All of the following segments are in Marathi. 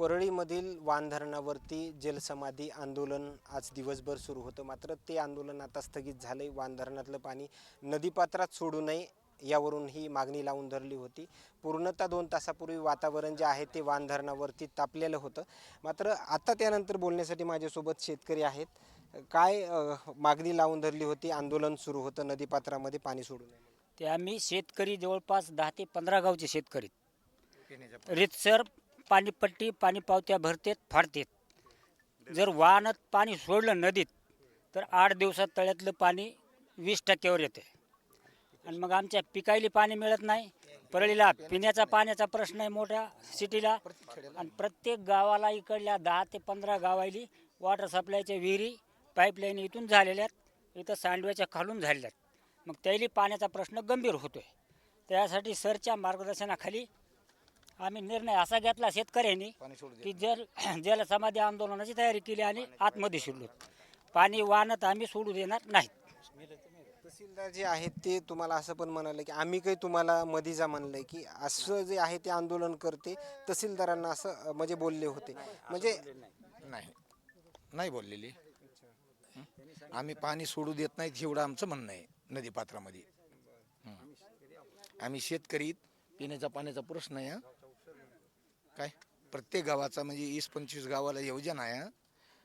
परळीमधील वान धरणावरती जलसमाधी आंदोलन आज दिवसभर सुरू होतं. मात्र ते आंदोलन आता स्थगित झालंय. वान धरणातलं पाणी नदीपात्रात सोडू नये यावरून ही मागणी लावून धरली होती. पूर्णतः दोन तासापूर्वी वातावरण जे आहे ते वान धरणावरती तापलेलं होतं. मात्र आता त्यानंतर बोलण्यासाठी माझ्यासोबत शेतकरी आहेत. काय मागणी लावून धरली होती? आंदोलन सुरू होतं. नदीपात्रामध्ये पाणी सोडू नये ते आम्ही शेतकरी जवळपास दहा ते पंधरा गावचे शेतकरी रितसर पाणीपट्टी पाणी पावत्या भरतेत फाडतेत. जर वाहनात पाणी सोडलं नदीत तर आठ दिवसात तळ्यातलं पाणी वीस टक्क्यावर येते. आणि मग आमच्या पिकायला पाणी मिळत नाही परळीला पिण्याचा पाण्याचा प्रश्न आहे मोठ्या सिटीला. आणि प्रत्येक गावाला इकडल्या दहा ते पंधरा गावाली वॉटर सप्लायच्या विहिरी पाईपलाईन इथून झालेल्या आहेत इथं सांडव्याच्या खालून झालेल्या आहेत. मग त्याली पाण्याचा प्रश्न गंभीर होतो आहे त्यासाठी सरच्या मार्गदर्शनाखाली आम्ही निर्णय असा घेतला शेतकऱ्यांनी की जल जलसमाधी आंदोलनाची तयारी केली आणि आतमध्ये शिरलो पाणी वाहनत आम्ही सोडू देणार नाहीत तहसीलदार जे आहेत ते तुम्हाला असं पण म्हणाले की आम्ही काही तुम्हाला मध्ये जा म्हणलंय की असं जे आहे ते आंदोलन करते तहसीलदारांना असं म्हणजे बोलले होते म्हणजे नाही नाही बोललेली? आम्ही पाणी सोडू देत नाहीत एवढं आमचं म्हणणं आहे नदीपात्रामध्ये. आम्ही शेतकरी पिण्याच्या पाण्याचा प्रश्न आहे हं. काय? प्रत्येक गावाचा म्हणजे वीस पंचवीस गावाला योजना आहे.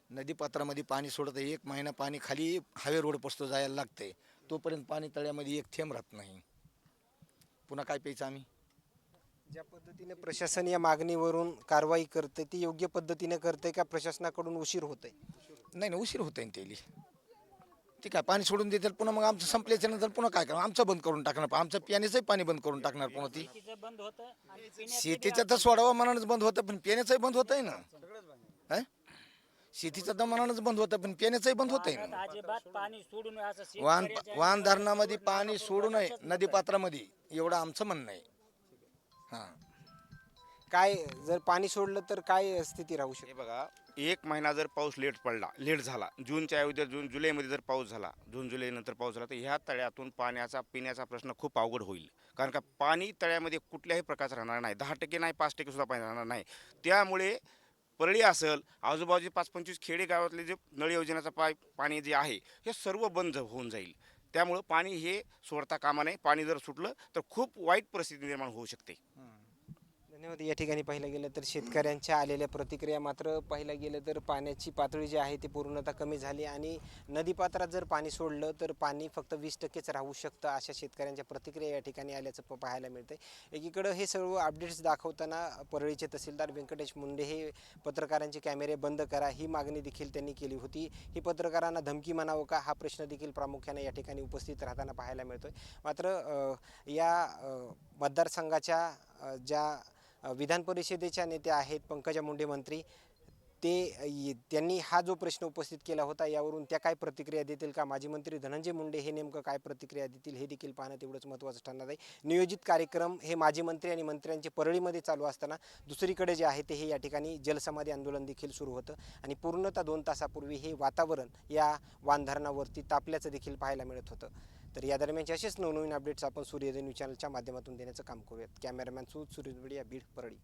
नदीपात्रामध्ये पाणी सोडत. एक महिना पाणी खाली हावे रोड पसतो जायला लागतंय. तोपर्यंत पाणी तळ्यामध्ये एक थेंब राहत नाही. पुन्हा काय प्यायचं आम्ही? ज्या पद्धतीने प्रशासन या मागणीवरून कारवाई करते ती योग्य पद्धतीने करते का प्रशासनाकडून उशीर होतोय? नाही नाही उशीर होत आहे त्याली. ते काय पाणी सोडून देतील पुन्हा मग आमचं संपल्याच्या नंतर पुन्हा काय करणार? आमचं बंद करून टाकणार आमचं पिण्याचंही पाणी बंद करून टाकणार पुन्हा ती. शेतीचं बंद होतं शेतीचं तर सोडावं मनानंच बंद होतं पण पिण्याचंही बंद होत आहे ना. हं? शेतीचं तर मनानंच बंद होतं पण पिण्याचंही बंद होत आहे ना अजिबात पाणी सोडू नये असं वाहन शेतकऱ्याच्या- वाहन धरणामध्ये पाणी सोडू नये नदीपात्रामध्ये एवढं आमचं म्हणणं आहे. हां. काय जर पाणी सोडलं तर काय स्थिती राहू शकते? हे बघा एक महिना जर पाऊस लेट पडला लेट झाला जूनच्या ऐवजी जून जुलैमध्ये जर पाऊस झाला जून जुलै नंतर पाऊस झाला तर ह्या तळ्यातून पाण्याचा पिण्याचा प्रश्न खूप अवघड होईल. कारण का पाणी तळ्यामध्ये कुठल्याही प्रकारचं राहणार नाही. दहा टक्के नाही पाच टक्के सुद्धा पाणी राहणार नाही. त्यामुळे परळी असेल आजूबाजूचे पाच पंचवीस खेडे गावातले जे नळ योजनेचा पाईप पाणी जे आहे हे सर्व बंद होऊन जाईल. त्यामुळं पाणी हे सोडता कामा नये. पाणी जर सुटलं तर खूप वाईट परिस्थिती निर्माण होऊ शकते. धन्यवाद या ठिकाणी पाहिलं गेलं तर शेतकऱ्यांच्या आलेल्या प्रतिक्रिया मात्र पाहिलं गेलं तर पाण्याची पातळी जी आहे ती पूर्णतः कमी झाली आणि नदीपात्रात जर पाणी सोडलं तर पाणी फक्त वीस टक्केच राहू शकतं अशा शेतकऱ्यांच्या प्रतिक्रिया या ठिकाणी आल्याचं प- पाहायला मिळतंय. एकीकडं हे सर्व अपडेट्स दाखवताना परळीचे तहसीलदार व्यंकटेश मुंडे हे पत्रकारांचे कॅमेरे बंद करा ही मागणी देखील त्यांनी केली होती. ही पत्रकारांना धमकी म्हणावं का हा प्रश्न देखील प्रामुख्याने या ठिकाणी उपस्थित राहताना पाहायला मिळतोय. मात्र या मतदारसंघाच्या ज्या विधान परिषदेच्या नेत्या आहेत पंकजा मुंडे मंत्री. ते त्यांनी हा जो प्रश्न उपस्थित केला होता यावरून त्या काय प्रतिक्रिया देतील का? माजी मंत्री धनंजय मुंडे हे नेमकं काय प्रतिक्रिया देतील हे देखील पाहणं तेवढंच महत्त्वाचं ठरणार आहे. नियोजित कार्यक्रम हे माजी मंत्री आणि मंत्र्यांचे परळीमध्ये चालू असताना दुसरीकडे जे आहे ते हे या ठिकाणी जलसमाधी आंदोलन देखील सुरू होतं. आणि पूर्णतः दोन तासापूर्वी हे वातावरण या वानधरणावरती तापल्याचं देखील पाहायला मिळत होतं. तर या दरम्यानचे असेच नवनवीन अपडेट्स आपण सूर्योदय न्यूज चॅनलच्या माध्यमातून देण्याचं काम करूयात. कॅमेरामॅन सुद सूर्य बीड परळी.